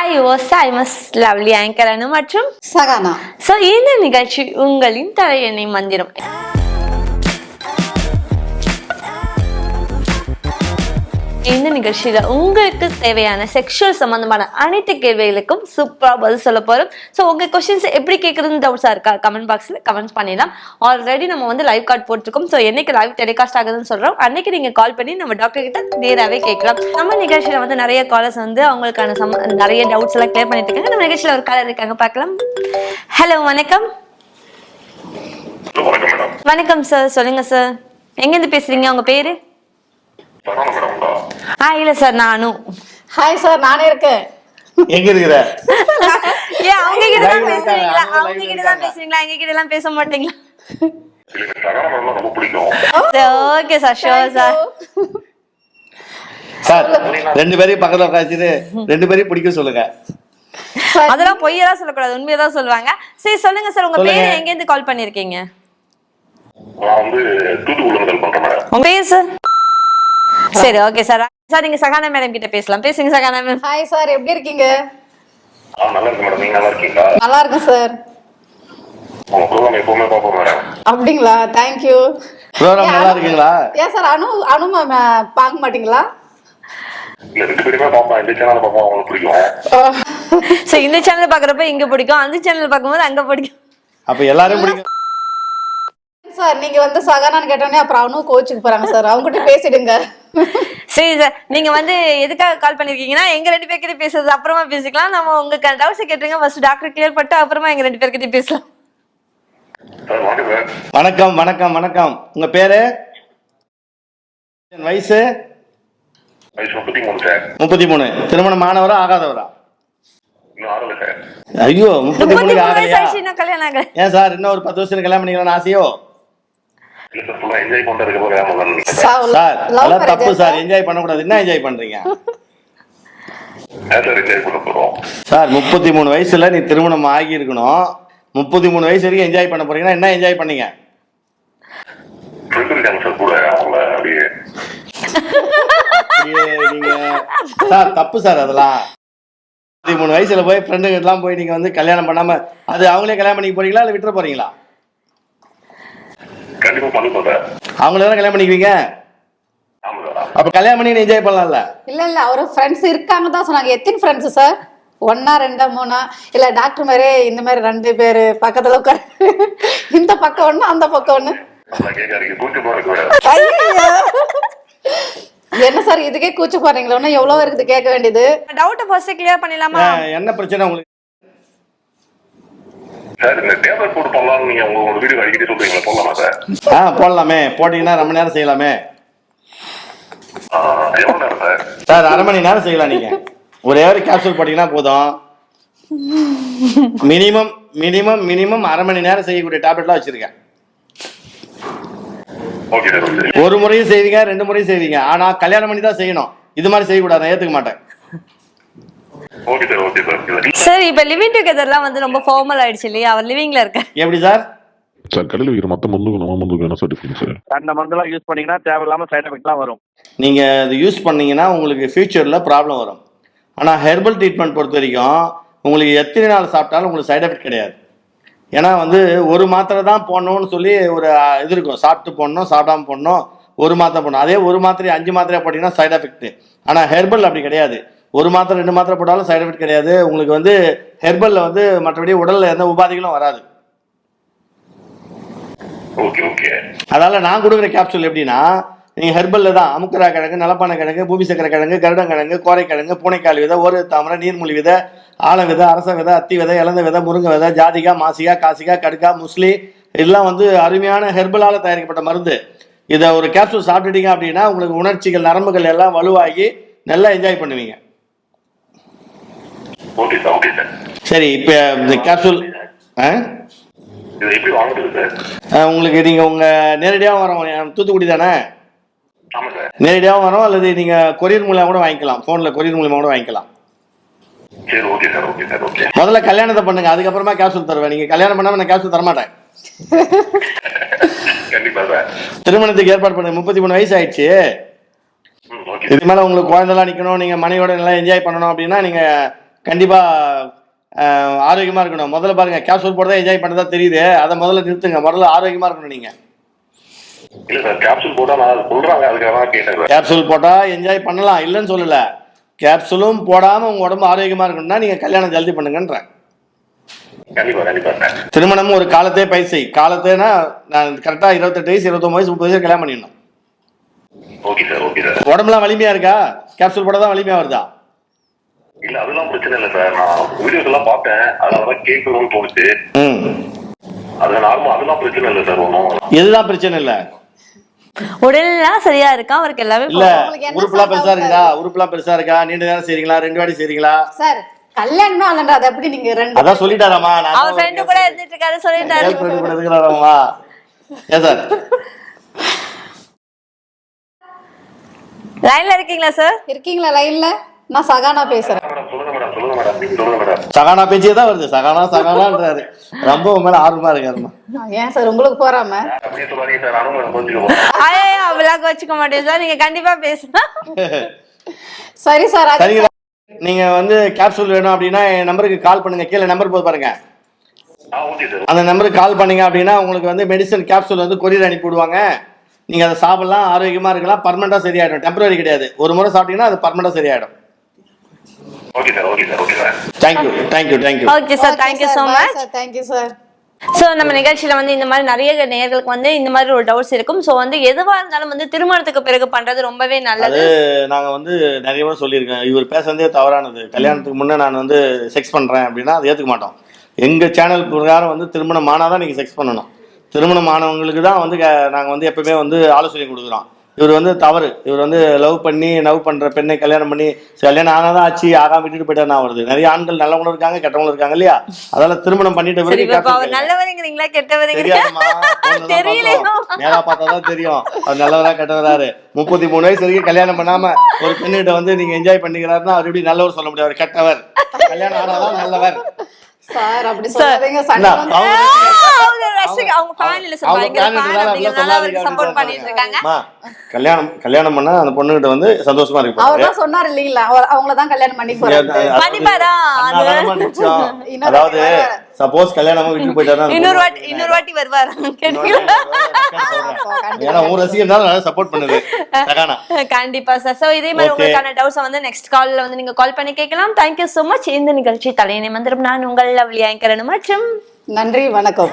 Hi hose ஐ மஸ் lovely anchor அனு மற்றும் Sahana so இந்த நிகழ்ச்சி உங்களின் தலையணை மந்திரம். இந்த நிகழ்ச்சியில உங்களுக்கு தேவையான செக்ஷுவல் சம்பந்தமான அனைத்து கேள்விகளுக்கும் சூப்பரா பதில் சொல்ல போறோம். ஸோ உங்க கொஸ்டின்ஸ் எப்படி கேட்கறதுன்னு டவுட்ஸா இருக்கா? கமெண்ட் பாக்ஸ்ல கமெண்ட் பண்ணிடலாம். ஆல்ரெடி நம்ம வந்து லைவ் கார்டு போட்டிருக்கோம். ஸோ என்னைக்கு லைவ் டெலிகாஸ்ட் ஆகுதுன்னு சொல்றோம். அன்னைக்கு நீங்க கால் பண்ணி நம்ம டாக்டர் கிட்ட நேராவே கேட்கலாம். நம்ம நிகழ்ச்சியில வந்து நிறைய காலர்ஸ் வந்து அவங்களுக்கான சம நிறைய டவுட்ஸ் எல்லாம் கிளியர் பண்ணிட்டு இருக்காங்க. நம்ம நிகழ்ச்சியில ஒரு காலர் இருக்காங்க. பார்க்கலாம். ஹலோ வணக்கம். வணக்கம் சார் சொல்லுங்க சார் எங்கேருந்து பேசுறீங்க? உங்க பேரு? ஆ இல்ல சார் நானும். ஹாய் சார் நானே இருக்கேன். எங்க இருக்கிற? அவங்க கிட்ட தான் அவங்க கிட்ட தான். பேசுறீங்களா? எங்க கிட்ட எல்லாம் பேச மாட்டீங்களா? Okay sir sure sir sir ரெண்டு பேரையும் பக்கத்துல உட்காந்துட்டு ரெண்டு பேரையும் பிடிக்க சொல்லுங்க. அதெல்லாம் பொய்யெல்லாம் சொல்லக்கூடாது உண்மையை தான் சொல்லுவாங்க. சரி சொல்லுங்க சார் உங்க. பேரு எங்க இருந்து கால் பண்ணிருக்கீங்க நான் வந்து தூத்துக்குடி முதல் பண்றேன் மேடம் உங்க பேர் சார் சரி ஓகே சார் சார் நீங்க சகானா மேடம் கிட்ட பேசலாம். பேசுங்க சகானா மேம் ஹாய் சார் எப்படி இருக்கீங்க? நல்லா இருக்கு மேடம் நீங்க நல்லா இருக்கீங்களா? நல்லா இருக்கேன் சார் மேடம் அப்படிங்களா? தேங்க்யூ ப்ரோக்ராம் நல்லா இருக்குங்களா? ஏன் சார் அனு அனு மேம் பார்க்க மாட்டீங்களா? இந்த சேனல் பாக்குறப்ப இங்க பிடிக்கும். அந்த சேனல் பார்க்கும்போது அங்க பிடிக்கும். அப்ப எல்லாரும் பிடிக்கும். சார் நீங்க வந்து சகானான்னு கேட்டோன்னே அப்புறம் அனு கோச்சுக்கு போறாங்க சார். அவங்ககிட்ட பேசிடுங்க. சரி சார் நீங்க வந்து எதுக்காக கால் பண்ணிருக்கீங்கன்னா எங்க ரெண்டு பேர்கிட்ட பேசுறது அப்புறமா பேசிக்கலாம். நம்ம உங்களுக்கு டவுட்ஸ் கேட்டுருங்க. ஃபர்ஸ்ட் டாக்டர் கிளியர் பண்ணிட்டு அப்புறமா எங்க ரெண்டு பேர்கிட்ட பேசலாம். வணக்கம் வணக்கம் வணக்கம். உங்க பேரு? வயசு? வயசு முப்பத்தி மூணு திருமணம் ஆனவரா ஆகாதவரா? ஐயோ முப்பத்தி மூணு ஏன் சார் இன்னும் ஒரு பத்து வருஷம் கல்யாணம் பண்ணிக்கலாம்னு ஆசையோ? சார் அதெல்லாம் தப்பு சார். என்ஜாய் பண்ணக்கூடாது. என்ன என்ஜாய் பண்றீங்க? சார் என்ஜாய் பண்ண போறோம் சார் முப்பத்தி மூணு வயசுல நீ திருமணம் ஆகி இருக்கணும் முப்பத்தி மூணு வயசு வரைக்கும் என்ஜாய் பண்ண போறீங்கன்னா என்ன என்ஜாய் பண்ணீங்க? சார் கூட அவங்கள அப்படியே. அப்படியே நீங்க சார் தப்பு சார் அதெல்லாம். முப்பத்தி மூணு வயசுல போய் ஃப்ரெண்டுங்க எல்லாம் போய் நீங்க வந்து கல்யாணம் பண்ணாம அது அவங்களே கல்யாணம் பண்ணிக்க போறீங்களா இல்ல விட்டுற போறீங்களா? கண்டிப்பா பண்ணிப்போம் சார் அவங்கள தானே கல்யாணம் பண்ணிக்குவீங்க? அப்ப கல்யாணம் பண்ணி என்ஜாய் பண்ணலாம்ல? இல்ல இல்ல அவரு ஃப்ரெண்ட்ஸ் இருக்காங்க தான் சொன்னாங்க. எத்தனை ஃப்ரெண்ட்ஸ் சார் ஒன்னா ரெண்டா மூணா? இல்ல டாக்டர் மாதிரி இந்த மாதிரி ரெண்டு பேரு பக்கத்துல உட்காரு. இந்த பக்கம் ஒண்ணு அந்த பக்கம் ஒண்ணு. என்ன சார் இதுக்கே கூச்ச போறீங்களா எவ்வளவு இருக்குது கேட்க வேண்டியது? டவுட் ஃபர்ஸ்ட் கிளியர் பண்ணிடலாமா? என்ன பிரச்சனை உங்களுக்கு? சார் இந்த டேப்லெட் போட்டு போடலாம்னு நீங்க உங்க உங்க வீடியோ அடிக்கடி சொல்றீங்களா? போடலாமா சார்? ஆ போடலாமே. போட்டீங்கன்னா ரொம்ப நேரம் செய்யலாமே. ஆ, எவ்வளவு நேரம் சார்? சார் அரை மணி நேரம் செய்யலாம் நீங்க. ஒரே ஒரு கேப்சூல் போட்டீங்கன்னா போதும். மினிமம் மினிமம் மினிமம் அரை மணி நேரம் செய்யக்கூடிய டேப்லெட்லாம் வச்சிருக்கேன். ஒரு முறையும் செய்வீங்க ரெண்டு முறையும் செய்வீங்க. ஆனா கல்யாணம் பண்ணி தான் செய்யணும். இது மாதிரி செய்யக்கூடாது ஏத்துக்க மாட்டேன். சார் இப்ப லிவிங் டுகெதர்லாம் வந்து ரொம்ப ஃபார்மல் ஆயிடுச்சு இல்லையா? அவர் லிவிங்ல இருக்கார். எப்படி சார் சார் கடையில் விற்கிற மற்ற மருந்துக்கும் நம்ம மருந்துக்கும் என்ன சார் சார் அந்த மருந்தெல்லாம் யூஸ் பண்ணீங்கன்னா தேவையில்லாம சைட் எஃபெக்ட்லாம் வரும். நீங்க இது யூஸ் பண்ணீங்கன்னா உங்களுக்கு ஃபியூச்சர்ல ப்ராப்ளம் வரும். ஆனா ஹெர்பல் ட்ரீட்மெண்ட் பொறுத்த வரைக்கும் உங்களுக்கு எத்தனை நாள் சாப்பிட்டாலும் உங்களுக்கு சைடு எஃபெக்ட் கிடையாது. ஏன்னா வந்து ஒரு மாத்திரை தான் போடணும்னு சொல்லி ஒரு இது இருக்கும். சாப்பிட்டு போடணும் சாப்பிடாம போடணும் ஒரு மாத்திரை போடணும். அதே ஒரு மாத்திரை அஞ்சு மாத்திரை போட்டீங்கன்னா சைடு எஃபெக்ட் ஆனா ஹெர்பல் அப்படி கிடையாது. ஒரு மாத்திரை ரெண்டு மாத்திரை போட்டாலும் சைடு எஃபெக்ட் கிடையாது. உங்களுக்கு வந்து ஹெர்பல்ல வந்து மற்றபடி உடல்ல எந்த உபாதைகளும் வராது. அதனால நான் கொடுக்குற கேப்சூல் எப்படின்னா நீங்க ஹெர்பல்ல தான் அமுக்கரா கிழங்கு நலப்பான கிழங்கு பூமி சக்கரை கிழங்கு கருடம் கிழங்கு கோரைக்கிழங்கு பூனைக்கால் விதை ஒரு தாமரை நீர்மூலி விதை ஆல விதை அரச விதை அத்தி விதை இளந்த விதை முருங்கை விதை ஜாதிகா மாசிகா காசிகா கடுக்கா முஸ்லி இதெல்லாம் வந்து அருமையான ஹெர்பலால தயாரிக்கப்பட்ட மருந்து. இதை ஒரு கேப்சூல் சாப்பிட்டுட்டீங்க அப்படின்னா உங்களுக்கு உணர்ச்சிகள் நரம்புகள் எல்லாம் வலுவாகி நல்லா என்ஜாய் பண்ணுவீங்க. ஓகே சார் ஓகே சார் சரி இப்போ இந்த கேப்சூல் ஆ? இது எப்படி வாங்குறது சார்? உங்களுக்கு நீங்கள் உங்கள் நேரடியாக வரோம். தூத்துக்குடி தானே? சார். நேரடியாகவும் வரும் அல்லது நீங்கள் கொரியர் மூலியமாக கூட வாங்கிக்கலாம். ஃபோனில் கொரியர் மூலியமாக கூட வாங்கிக்கலாம். சரி okay sir okay sir okay முதல்ல கல்யாணத்தை பண்ணுங்க. அதுக்கப்புறமா கேப்சூல் தருவேன். நீங்கள் கல்யாணம் பண்ணாமல் நான் கேப்சூல் தரமாட்டேன். திருமணத்துக்கு ஏற்பாடு பண்ணுங்க முப்பத்தி மூணு வயசு ஆயிடுச்சு இது மேலே உங்களுக்கு குழந்தைலாம் நிற்கணும் நீங்கள் மனையோட நல்லா என்ஜாய் பண்ணணும் அப்படின்னா நீங்கள் கண்டிப்பாக ஆரோக்கியமாக இருக்கணும். முதல்ல பாருங்கள் கேப்சூல் போட்டு தான் என்ஜாய் பண்ணதா தெரியுது. அதை முதல்ல நிறுத்துங்க. முதல்ல ஆரோக்கியமாக இருக்கணும் நீங்கள் இல்ல சார் கேப்சூல் போட்டா என்ஜாய் பண்ணலாம். இல்லைன்னு சொல்லலை. கேப்சூலும் போடாமல் உங்கள் உடம்பு ஆரோக்கியமாக இருக்கணும்னா நீங்கள் கல்யாணம் ஜல்தி பண்ணுங்கன்றேன் திருமணமும் ஒரு காலத்தே பயிற்சி காலத்தேனா நான் கரெக்டாக இருபத்தெட்டு வயசு இருபத்தொம்பது வயசு முப்பது வயசு கல்யாணம் பண்ணிடணும். உடம்புலாம் வலிமையாக இருக்கா? கேப்சூல் போட்டால் தான் வலிமையாக வருதா? இல்ல அதெல்லாம் பிரச்சனை இல்ல சார். நான் வீடியோஸ் எல்லாம் பார்த்தேன். அதனாலதான் கேட்கணும்னு தோணுச்சு. ம். அது நார்மல் அதெல்லாம் பிரச்சனை இல்லை சார் ஒன்றும் இதுதான் பிரச்சனை இல்லை? உடல்லாம் சரியா இருக்கா? அவருக்கு எல்லாமே இல்ல. உறுப்புலாம் பெருசா சார் இருக்குதா உறுப்புலாம் பெருசா இருக்கா? நீண்ட நேரம் செய்றீங்களா? ரெண்டு வாட்டி செய்றீங்களா? சார் கல்யாணம் அல்லன்ற அது எப்படி நீங்க ரெண்டு அதான் சொல்லிட்டாராமா. நான் அவர் ஃப்ரெண்டு கூட இருந்துட்டு இருக்காரு சொல்லிட்டாரு. girlfriend கூட இருக்கிறாராமா? ஏன் சார்? லைன்ல இருக்கீங்களா சார் இருக்கீங்களா லைன்ல நான் சகானா பேசுறேன். சகானா பேச்சே தான் வருது. சகானா சகானான்றாரு. ரொம்ப உன் மேல ஆர்வமா இருக்காருமா. ஏன் சார் உங்களுக்கு போறாம? விளாக் வச்சுக்க மாட்டேன் சார். நீங்க கண்டிப்பா பேசலாம். சரி சார் சரிங்க. நீங்க வந்து கேப்சூல் வேணும் அப்படின்னா என் நம்பருக்கு கால் பண்ணுங்க. கீழே நம்பர் போது பாருங்க. அந்த நம்பருக்கு கால் பண்ணீங்க அப்படின்னா உங்களுக்கு வந்து மெடிசன் கேப்சூல் வந்து கொரியர் அனுப்பி விடுவாங்க. நீங்க அதை சாப்பிடலாம் ஆரோக்கியமா இருக்கலாம். பர்மனண்டா சரியாயிடும். டெம்பரரி கிடையாது. ஒரு முறை சாப்பிட்டீங்கன்னா அது பர்மனண்டா சரியாயிடும். Okay sir okay sir okay sir thank you thank you thank you okay sir thank you so much thank you sir so நம்ம நிகழ்ச்சியில வந்து இந்த மாதிரி நிறைய நேயர்களுக்கு வந்து இந்த மாதிரி ஒரு டவுட்ஸ் இருக்கும். ஸோ வந்து எதுவா இருந்தாலும் வந்து திருமணத்துக்கு பிறகு பண்றது ரொம்பவே நல்லது. அது நாங்க வந்து நிறைய முறை சொல்லியிருக்கேன் இவர் பேசுறதே தவறானது. கல்யாணத்துக்கு முன்னே நான் வந்து செக்ஸ் பண்றேன் அப்படின்னா அதை ஏத்துக்க மாட்டோம். எங்க சேனல் பிரகாரம் வந்து திருமணம் ஆனாதான் நீங்க செக்ஸ் பண்ணணும். திருமணம் ஆனவங்களுக்கு தான் வந்து க- நாங்க வந்து எப்பவுமே வந்து ஆலோசனை கொடுக்குறோம். இவர் வந்து தவறு. இவர் வந்து லவ் பண்ணி லவ் பண்ற பெண்ணை கல்யாணம் பண்ணி கல்யாணம் ஆனாதான் ஆச்சு ஆகாம விட்டுட்டு போயிட்டா வருது நிறைய ஆண்கள் நல்லவங்களும் இருக்காங்க கெட்டவங்களும் இருக்காங்க இல்லையா? அதனால திருமணம் பண்ணிட்ட பிறகு நல்லவருங்கிறீங்களா. நேரா பார்த்தாதான் தெரியும். அவர் நல்லவரா கெட்டவராரு. முப்பத்தி மூணு வயசு வரைக்கும் கல்யாணம் பண்ணாம ஒரு பெண்ணிட்ட வந்து நீங்க என்ஜாய் பண்ணிக்கிறாருன்னா அவர் எப்படி நல்லவர் சொல்ல முடியாது அவர் கெட்டவர். கல்யாணம் ஆனாதான் நல்லவர். சார் அப்படி சொல்லாதீங்க கல்யாணம் கல்யாணம் பண்ணா அந்த பொண்ணுகிட்ட வந்து சந்தோஷமா இருக்கு அவர் தான் சொன்னார் இல்லீங்களா? அவங்கள தான் கல்யாணம் பண்ணி போறாரு பண்ணிப்பாரா? அது- இன்னொரு அதாவது. சப்போஸ் கல்யாணம் விட்டு போயிட்டாருன்னா அந்த இன்னொரு வாட்டி இன்னொரு வாட்டி வருவாரு. கேட்டீங்களா ஏன்னா உன் ரசிகர்னால நல்லா சப்போர்ட் பண்ணுது கண்டிப்பா சார் சோ இதே மாதிரி. உங்களுக்கான டவுட்ஸ் வந்து நெக்ஸ்ட் கால்ல வந்து நீங்க கால் பண்ணி கேட்கலாம். தேங்க்யூ so மச் இந்த நிகழ்ச்சி தலையினை மந்திரம். நான் உங்கள் லவ்லி ஆங்கரன் மற்றும் நன்றி வணக்கம்.